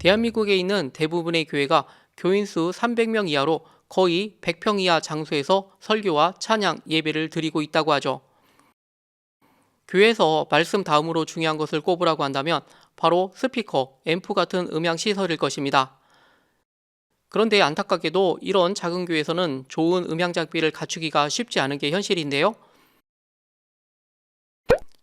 대한민국에 있는 대부분의 교회가 교인수 300명 이하로 거의 100평 이하 장소에서 설교와 찬양, 예배를 드리고 있다고 하죠. 교회에서 말씀 다음으로 중요한 것을 꼽으라고 한다면 바로 스피커, 앰프 같은 음향 시설일 것입니다. 그런데 안타깝게도 이런 작은 교회에서는 좋은 음향 장비를 갖추기가 쉽지 않은 게 현실인데요.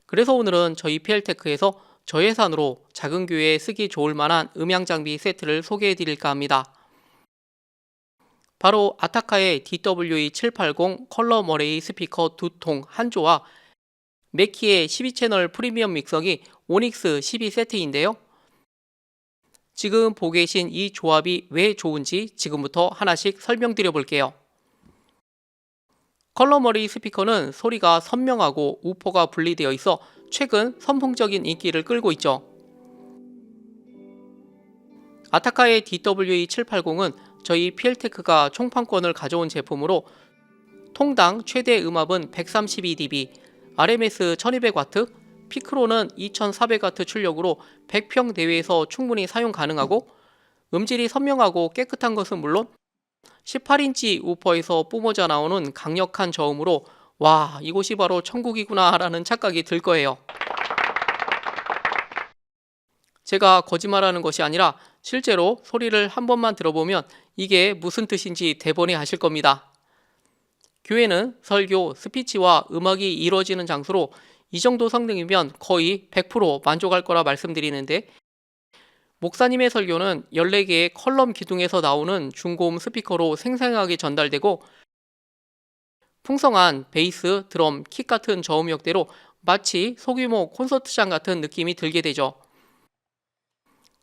그래서 오늘은 저희 PL테크에서 저예산으로 작은 교회에 쓰기 좋을 만한 음향 장비 세트를 소개해 드릴까 합니다. 바로 아타카의 DWE780 컬러 머레이 스피커 두 통 한 조와 메키의 12채널 프리미엄 믹서기 오닉스 12 세트인데요. 지금 보고 계신 이 조합이 왜 좋은지 지금부터 하나씩 설명드려 볼게요. 컬러 머리 스피커는 소리가 선명하고 우퍼가 분리되어 있어 최근 선풍적인 인기를 끌고 있죠. 아타카의 DWE780은 저희 PL테크가 총판권을 가져온 제품으로 통당 최대 음압은 132dB, RMS 1200W, 피크로는 2400W 출력으로 100평 내외에서 충분히 사용 가능하고 음질이 선명하고 깨끗한 것은 물론 18인치 우퍼에서 뿜어져 나오는 강력한 저음으로 와 이곳이 바로 천국이구나 라는 착각이 들 거예요. 제가 거짓말하는 것이 아니라 실제로 소리를 한 번만 들어보면 이게 무슨 뜻인지 대번에 하실 겁니다. 교회는 설교, 스피치와 음악이 이루어지는 장소로 이 정도 성능이면 거의 100% 만족할 거라 말씀드리는데 목사님의 설교는 14개의 컬럼 기둥에서 나오는 중고음 스피커로 생생하게 전달되고 풍성한 베이스, 드럼, 킥 같은 저음역대로 마치 소규모 콘서트장 같은 느낌이 들게 되죠.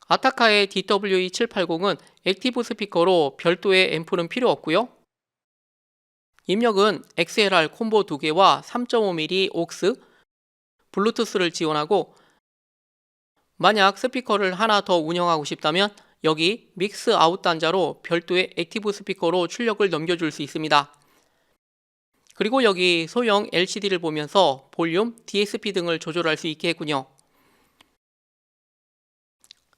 아타카의 DWE780은 액티브 스피커로 별도의 앰프는 필요 없고요. 입력은 XLR 콤보 2개와 3.5mm 옥스, 블루투스를 지원하고 만약 스피커를 하나 더 운영하고 싶다면 여기 믹스 아웃 단자로 별도의 액티브 스피커로 출력을 넘겨줄 수 있습니다. 그리고 여기 소형 LCD를 보면서 볼륨, DSP 등을 조절할 수 있게 했군요.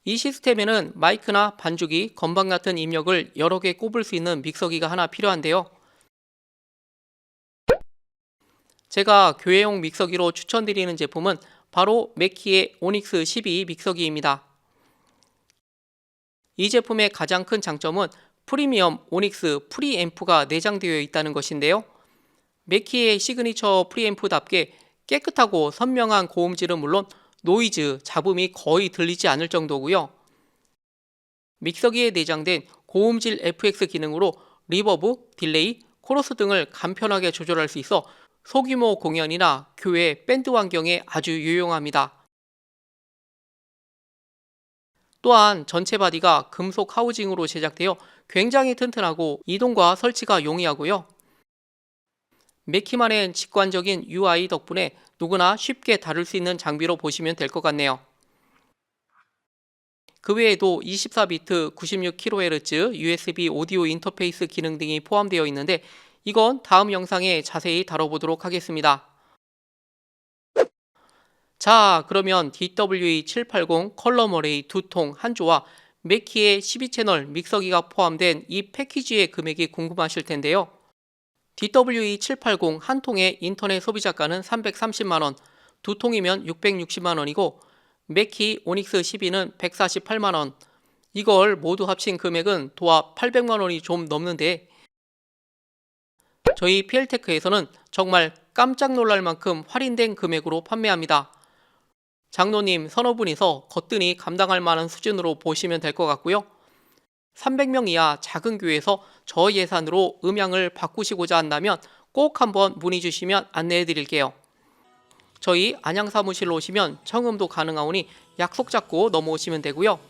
이 시스템에는 마이크나 반주기, 건반 같은 입력을 여러 개 꼽을 수 있는 믹서기가 하나 필요한데요. 제가 교회용 믹서기로 추천드리는 제품은 바로 메키의 오닉스 12 믹서기입니다. 이 제품의 가장 큰 장점은 프리미엄 오닉스 프리앰프가 내장되어 있다는 것인데요. 메키의 시그니처 프리앰프답게 깨끗하고 선명한 고음질은 물론 노이즈, 잡음이 거의 들리지 않을 정도고요. 믹서기에 내장된 고음질 FX 기능으로 리버브, 딜레이, 코러스 등을 간편하게 조절할 수 있어 소규모 공연이나 교회 밴드 환경에 아주 유용합니다. 또한 전체 바디가 금속 하우징으로 제작되어 굉장히 튼튼하고 이동과 설치가 용이하고요. 메키만의 직관적인 UI 덕분에 누구나 쉽게 다룰 수 있는 장비로 보시면 될 것 같네요. 그 외에도 24비트 96kHz USB 오디오 인터페이스 기능 등이 포함되어 있는데 이건 다음 영상에 자세히 다뤄보도록 하겠습니다. 자 그러면 DWE780 컬러 머레이 두통 한 조와 메키의 12채널 믹서기가 포함된 이 패키지의 금액이 궁금하실 텐데요. DWE780 한 통의 인터넷 소비자가는 330만원, 두 통이면 660만원이고 메키 오닉스 12는 148만원, 이걸 모두 합친 금액은 도합 800만원이 좀 넘는데 저희 PL테크에서는 정말 깜짝 놀랄 만큼 할인된 금액으로 판매합니다. 장로님 서너 분이서 거뜬히 감당할 만한 수준으로 보시면 될 것 같고요. 300명 이하 작은 교회에서 저 예산으로 음향을 바꾸시고자 한다면 꼭 한번 문의 주시면 안내해 드릴게요. 저희 안양 사무실로 오시면 청음도 가능하오니 약속 잡고 넘어오시면 되고요.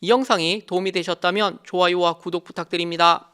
이 영상이 도움이 되셨다면 좋아요와 구독 부탁드립니다.